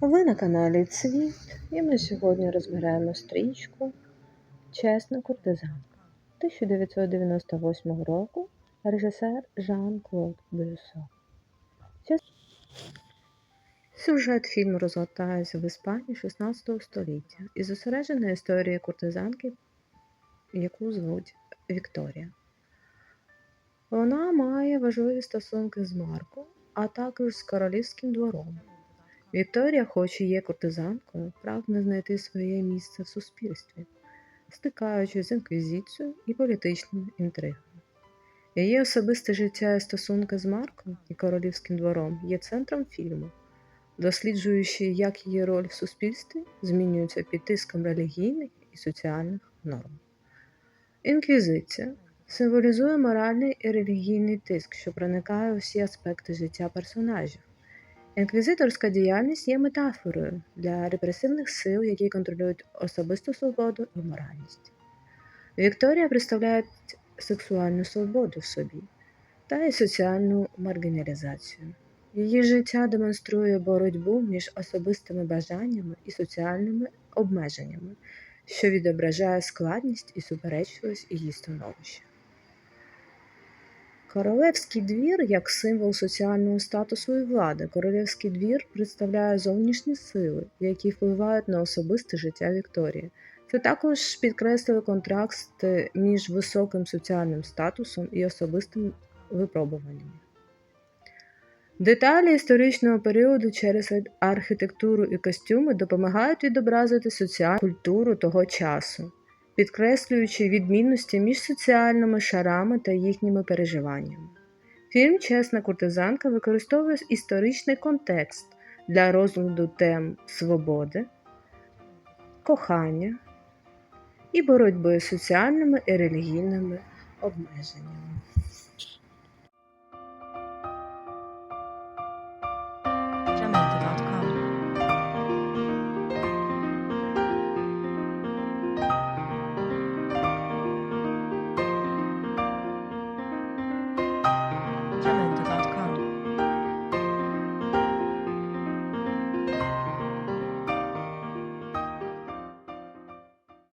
Ви на каналі Цвіт, і ми сьогодні розбираємо стрічку Чесна куртизанка 1998 року режисер Жан-Клод Бюссо. Сюжет фільму розгортається в Іспанії 16 століття і зосереджена історія куртизанки, яку звуть Вікторія. Вона має важливі стосунки з Марком, а також з королівським двором. Вікторія, хоч і є куртизанкою, прагне знайти своє місце в суспільстві, стикаючись з інквізицією і політичними інтригами. Її особисте життя і стосунки з Марком і королівським двором є центром фільму, досліджуючи, як її роль в суспільстві змінюється під тиском релігійних і соціальних норм. Інквізиція символізує моральний і релігійний тиск, що проникає у всі аспекти життя персонажів. Інквізиторська діяльність є метафорою для репресивних сил, які контролюють особисту свободу і моральність. Вікторія представляє сексуальну свободу в собі та й соціальну маргіналізацію. Її життя демонструє боротьбу між особистими бажаннями і соціальними обмеженнями, що відображає складність і суперечливість її становища. Королевський двір як символ соціального статусу і влади. Королевський двір представляє зовнішні сили, які впливають на особисте життя Вікторії. Це також підкреслює контраст між високим соціальним статусом і особистим випробуванням. Деталі історичного періоду через архітектуру і костюми допомагають відобразити соціальну культуру того часу підкреслюючи відмінності між соціальними шарами та їхніми переживаннями. Фільм Чесна куртизанка використовує історичний контекст для розгляду тем свободи, кохання і боротьби з соціальними і релігійними обмеженнями.